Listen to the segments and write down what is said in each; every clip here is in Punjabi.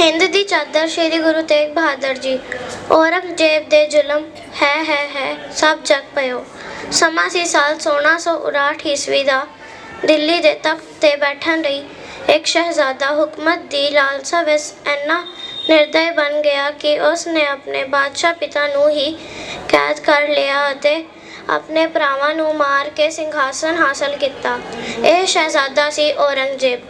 ਹਿੰਦ ਦੀ ਚਾਦਰ ਸ੍ਰੀ ਗੁਰੂ ਤੇਗ ਬਹਾਦਰ ਜੀ। ਔਰੰਗਜ਼ੇਬ ਦੇ ਜ਼ੁਲਮ, ਹੈ ਹੈ ਹੈ, ਸਭ ਜਗ ਪਇਓ। ਸਮਾਂ ਸੀ ਸਾਲ 1659 ਈਸਵੀ ਦਾ। ਦਿੱਲੀ ਦੇ ਤਖਤ ਤੇ ਬੈਠਣ ਲਈ ਇੱਕ ਸ਼ਹਿਜ਼ਾਦਾ ਹੁਕਮਤ ਦੀ ਲਾਲਸਾ ਵਿੱਚ ਇੰਨਾ ਨਿਰਦੈ ਬਣ ਗਿਆ ਕਿ ਉਸ ਨੇ ਆਪਣੇ ਬਾਦਸ਼ਾਹ ਪਿਤਾ ਨੂੰ ਹੀ ਕੈਦ ਕਰ ਲਿਆ ਅਤੇ ਆਪਣੇ ਭਰਾਵਾਂ ਨੂੰ ਮਾਰ ਕੇ ਸਿੰਘਾਸਨ ਹਾਸਲ ਕੀਤਾ। ਇਹ ਸ਼ਹਿਜ਼ਾਦਾ ਸੀ ਔਰੰਗਜ਼ੇਬ।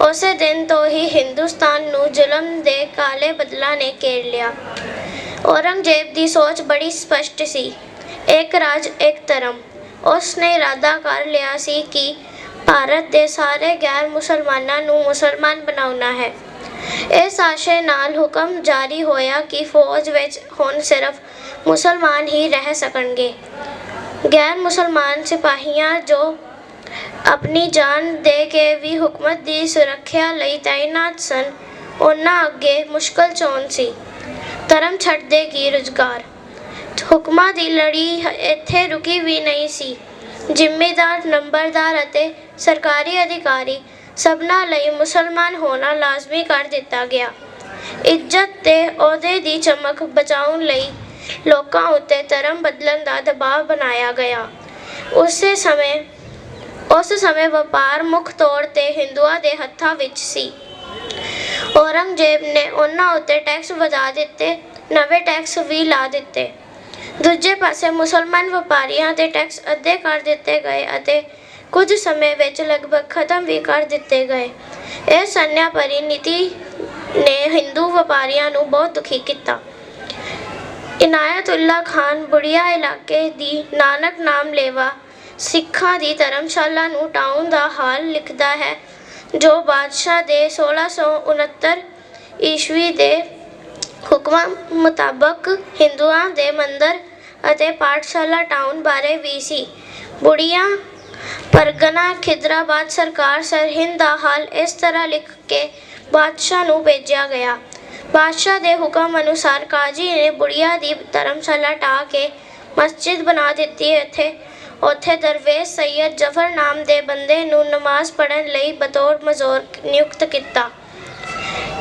ਉਸੇ ਦਿਨ ਤੋਂ ਹੀ ਹਿੰਦੁਸਤਾਨ ਨੂੰ ਜ਼ੁਲਮ ਦੇ ਕਾਲੇ ਬੱਦਲਾਂ ਨੇ ਘੇਰ ਲਿਆ। ਔਰੰਗਜ਼ੇਬ ਦੀ ਸੋਚ ਬੜੀ ਸਪਸ਼ਟ ਸੀ। ਇੱਕ ਰਾਜ, ਇੱਕ ਧਰਮ। ਉਸ ਨੇ ਇਰਾਦਾ ਕਰ ਲਿਆ ਸੀ ਕਿ ਭਾਰਤ ਦੇ ਸਾਰੇ ਗੈਰ ਮੁਸਲਮਾਨਾਂ ਨੂੰ ਮੁਸਲਮਾਨ ਬਣਾਉਣਾ ਹੈ। ਇਸ ਆਸ਼ੇ ਨਾਲ ਹੁਕਮ ਜਾਰੀ ਹੋਇਆ ਕਿ ਫੌਜ ਵਿੱਚ ਹੁਣ ਸਿਰਫ ਮੁਸਲਮਾਨ ਹੀ ਰਹਿ ਸਕਣਗੇ। ਗੈਰ ਮੁਸਲਮਾਨ ਸਿਪਾਹੀਆਂ ਜੋ ਆਪਣੀ ਜਾਨ ਦੇ ਕੇ ਵੀ ਹੁਕਮਤ ਦੀ ਸੁਰੱਖਿਆ ਲਈ ਤਾਇਨਾਤ ਸਨ। ਉਹਨਾਂ ਅੱਗੇ ਮੁਸ਼ਕਲ ਚੋਣ ਸੀ। ਧਰਮ ਛੱਡਦੇ ਕੀ ਰੁਜ਼ਗਾਰ। ਹੁਕਮਾਂ ਦੀ ਲੜੀ ਇੱਥੇ ਰੁਕੀ ਵੀ ਨਹੀਂ ਸੀ। ਜ਼ਿੰਮੇਦਾਰ, ਨੰਬਰਦਾਰ ਅਤੇ ਸਰਕਾਰੀ ਅਧਿਕਾਰੀ ਸਭਨਾਂ ਲਈ ਮੁਸਲਮਾਨ ਹੋਣਾ ਲਾਜ਼ਮੀ ਕਰ ਦਿੱਤਾ ਗਿਆ। ਇੱਜ਼ਤ ਤੇ ਅਹੁਦੇ ਦੀ ਚਮਕ ਬਚਾਉਣ ਲਈ ਲੋਕਾਂ ਉੱਤੇ ਧਰਮ ਬਦਲਣ ਦਾ ਦਬਾਅ ਬਣਾਇਆ ਗਿਆ। ਉਸੇ ਸਮੇਂ ਉਸ ਸਮੇਂ ਵਪਾਰ ਮੁੱਖ ਤੌਰ ਤੇ ਹਿੰਦੂਆਂ ਦੇ ਹੱਥਾਂ ਵਿੱਚ ਸੀ। ਔਰੰਗਜ਼ੇਬ ਨੇ ਉਹਨਾਂ ਉੱਤੇ ਟੈਕਸ ਵਧਾ ਦਿੱਤੇ, ਨਵੇਂ ਟੈਕਸ ਵੀ ਲਾ ਦਿੱਤੇ। ਦੂਜੇ ਪਾਸੇ ਮੁਸਲਮਾਨ ਵਪਾਰੀਆਂ ਦੇ ਟੈਕਸ ਅੱਧੇ ਕਰ ਦਿੱਤੇ ਗਏ ਅਤੇ ਕੁਝ ਸਮੇਂ ਵਿੱਚ ਲਗਭਗ ਖਤਮ ਵੀ ਕਰ ਦਿੱਤੇ ਗਏ। ਇਹ ਸੰਨਿਆ ਭਰੀ ਨੀਤੀ ਨੇ ਹਿੰਦੂ ਵਪਾਰੀਆਂ ਨੂੰ ਬਹੁਤ ਦੁਖੀ ਕੀਤਾ। ਇਨਾਇਤੁੱਲਾ ਖਾਨ ਬੁੜੀਆ ਇਲਾਕੇ ਦੀ ਨਾਨਕ ਨਾਮ ਲੇਵਾ ਸਿੱਖਾਂ ਦੀ ਧਰਮਸ਼ਾਲਾ ਨੂੰ ਟਾਉਨ ਦਾ ਹਾਲ ਲਿਖਦਾ ਹੈ, ਜੋ ਬਾਦਸ਼ਾਹ ਦੇ 1669 ਈਸਵੀ ਦੇ ਹੁਕਮਾਂ ਮੁਤਾਬਕ ਹਿੰਦੂਆਂ ਦੇ ਮੰਦਰ ਅਤੇ ਪਾਠਸ਼ਾਲਾ ਟਾਊਨ ਬਾਰੇ ਵੀ ਸੀ। ਬੁੜੀਆਂ ਪਰਗਨਾ ਖਿਦਰਾਬਾਦ ਸਰਕਾਰ ਸਰਹਿੰਦ ਦਾ ਹਾਲ ਇਸ ਤਰ੍ਹਾਂ ਲਿਖ ਕੇ ਬਾਦਸ਼ਾਹ ਨੂੰ ਭੇਜਿਆ ਗਿਆ। ਬਾਦਸ਼ਾਹ ਦੇ ਹੁਕਮ ਅਨੁਸਾਰ ਕਾਜੀ ਨੇ ਬੁੜੀਆਂ ਦੀ ਧਰਮਸ਼ਾਲਾ ਢਾ ਕੇ ਮਸਜਿਦ ਬਣਾ ਦਿੱਤੀ। ਇੱਥੇ ਉੱਥੇ ਦਰਵੇਸ਼ ਸੈਯਦ ਜਫਰ ਨਾਮ ਦੇ ਬੰਦੇ ਨੂੰ ਨਮਾਜ਼ ਪੜ੍ਹਨ ਲਈ ਬਤੌਰ ਮਜ਼ੋਰ ਨਿਯੁਕਤ ਕੀਤਾ।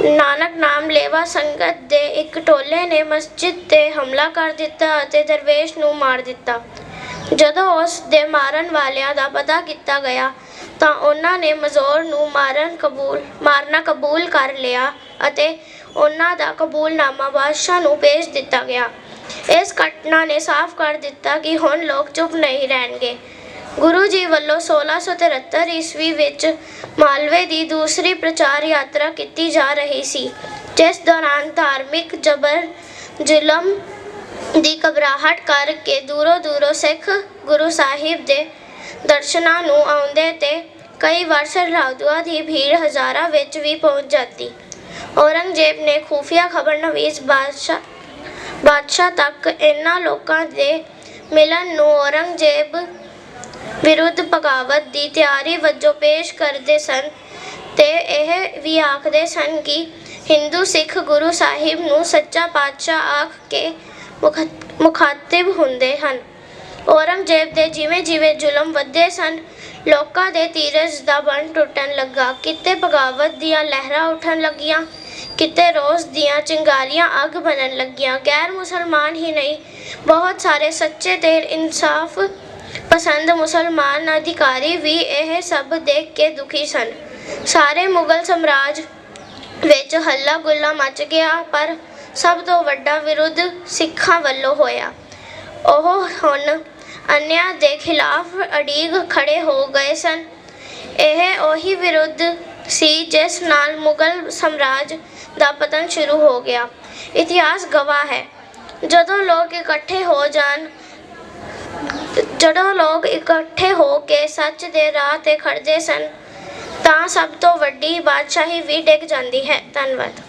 ਨਾਨਕ ਨਾਮ ਲੇਵਾ ਸੰਗਤ ਦੇ ਇੱਕ ਟੋਲੇ ਨੇ ਮਸਜਿਦ ਤੇ ਹਮਲਾ ਕਰ ਦਿੱਤਾ ਅਤੇ ਦਰਵੇਸ਼ ਨੂੰ ਮਾਰ ਦਿੱਤਾ। ਜਦੋਂ ਉਸ ਦੇ ਮਾਰਨ ਵਾਲਿਆਂ ਦਾ ਪਤਾ ਕੀਤਾ ਗਿਆ, ਤਾਂ ਉਹਨਾਂ ਨੇ ਮਜ਼ੋਰ ਨੂੰ ਮਾਰਨ ਕਬੂਲ, ਮਾਰਨਾ ਕਬੂਲ ਕਰ ਲਿਆ ਅਤੇ ਉਹਨਾਂ ਦਾ ਕਬੂਲਨਾਮਾ ਬਾਦਸ਼ਾਹ ਨੂੰ ਭੇਜ ਦਿੱਤਾ ਗਿਆ। ਇਸ ਘਟਨਾ ਨੇ ਸਾਫ਼ ਕਰ ਦਿੱਤਾ ਕਿ ਹੁਣ ਲੋਕ ਚੁੱਪ ਨਹੀਂ ਰਹਿਣਗੇ। ਗੁਰੂ ਜੀ ਵੱਲੋਂ 1673 ਈਸਵੀ ਵਿੱਚ ਮਾਲਵੇ ਦੀ ਦੂਸਰੀ ਪ੍ਰਚਾਰ ਯਾਤਰਾ ਕੀਤੀ ਜਾ ਰਹੀ ਸੀ, ਜਿਸ ਦੌਰਾਨ ਧਾਰਮਿਕ ਜਬਰ ਜ਼ੁਲਮ ਦੀ ਘਬਰਾਹਟ ਕਰਕੇ ਦੂਰੋਂ ਦੂਰੋਂ ਸਿੱਖ ਗੁਰੂ ਸਾਹਿਬ ਦੇ ਦਰਸ਼ਨਾਂ ਨੂੰ ਆਉਂਦੇ ਤੇ ਕਈ ਵਾਰ ਸ਼ਰਧਾਲੂਆਂ ਦੀ ਭੀੜ ਹਜ਼ਾਰਾਂ ਵਿੱਚ ਵੀ ਪਹੁੰਚ ਜਾਂਦੀ। ਔਰੰਗਜ਼ੇਬ ਨੇ ਖੂਫੀਆ ਖਬਰਨਵੀਸ ਬਾਦਸ਼ਾਹ ਬਾਦਸ਼ਾਹ ਤੱਕ ਇਹਨਾਂ ਲੋਕਾਂ ਦੇ ਮਿਲਣ ਨੂੰ ਔਰੰਗਜ਼ੇਬ ਵਿਰੁੱਧ ਬਗਾਵਤ ਦੀ ਤਿਆਰੀ ਵਜੋਂ ਪੇਸ਼ ਕਰਦੇ ਸਨ ਤੇ ਇਹ ਵੀ ਆਖਦੇ ਸਨ ਕਿ ਹਿੰਦੂ ਸਿੱਖ ਗੁਰੂ ਸਾਹਿਬ ਨੂੰ ਸੱਚਾ ਪਾਤਸ਼ਾਹ ਆਖ ਕੇ ਮੁਖ- ਮੁਖਾਤਿਬ ਹੁੰਦੇ ਹਨ। ਔਰੰਗਜ਼ੇਬ ਦੇ ਜਿਵੇਂ ਜਿਵੇਂ ਜ਼ੁਲਮ ਵਧਦੇ ਸਨ, ਲੋਕਾਂ ਦੇ ਧੀਰਜ ਦਾ ਬੰਨ ਟੁੱਟਣ ਲੱਗਾ। ਕਿਤੇ ਬਗਾਵਤ ਦੀਆਂ ਲਹਿਰਾਂ ਉੱਠਣ ਲੱਗੀਆਂ ਕਿਤੇ ਰੋਸ ਦੀਆਂ ਚਿੰਗਾਰੀਆਂ ਅੱਗ ਬਣਨ ਲੱਗੀਆਂ। ਗੈਰ ਮੁਸਲਮਾਨ ਹੀ ਨਹੀਂ, ਬਹੁਤ ਸਾਰੇ ਸੱਚੇ ਤੇ ਇਨਸਾਫ ਪਸੰਦ ਮੁਸਲਮਾਨ ਅਧਿਕਾਰੀ ਵੀ ਇਹ ਸਭ ਦੇਖ ਕੇ ਦੁਖੀ ਸਨ। ਸਾਰੇ ਮੁਗਲ ਸਾਮਰਾਜ ਵਿੱਚ ਹੱਲਾ ਗੁੱਲਾ ਮਚ ਗਿਆ, ਪਰ ਸਭ ਤੋਂ ਵੱਡਾ ਵਿਰੋਧ ਸਿੱਖਾਂ ਵੱਲੋਂ ਹੋਇਆ। ਉਹ ਹੁਣ ਅਨਿਆਂ ਦੇ ਖਿਲਾਫ ਅੜੀਗ ਖੜੇ ਹੋ ਗਏ ਸਨ। ਇਹ ਉਹੀ ਵਿਰੋਧ ਸੀ, ਜਿਸ ਨਾਲ ਮੁਗਲ ਸਾਮਰਾਜ ਦਾ ਪਤਨ ਸ਼ੁਰੂ ਹੋ ਗਿਆ। ਇਤਿਹਾਸ ਗਵਾਹ ਹੈ। ਜਦੋਂ ਲੋਕ ਇਕੱਠੇ ਹੋ ਜਾਣ, ਜਦੋਂ ਲੋਕ ਇਕੱਠੇ ਹੋ ਕੇ ਸੱਚ ਦੇ ਰਾਹ ਤੇ ਖੜਦੇ ਸਨ, ਤਾਂ ਸਭ ਤੋਂ ਵੱਡੀ ਬਾਦਸ਼ਾਹੀ ਵੀ ਡਿੱਗ ਜਾਂਦੀ ਹੈ। ਧੰਨਵਾਦ।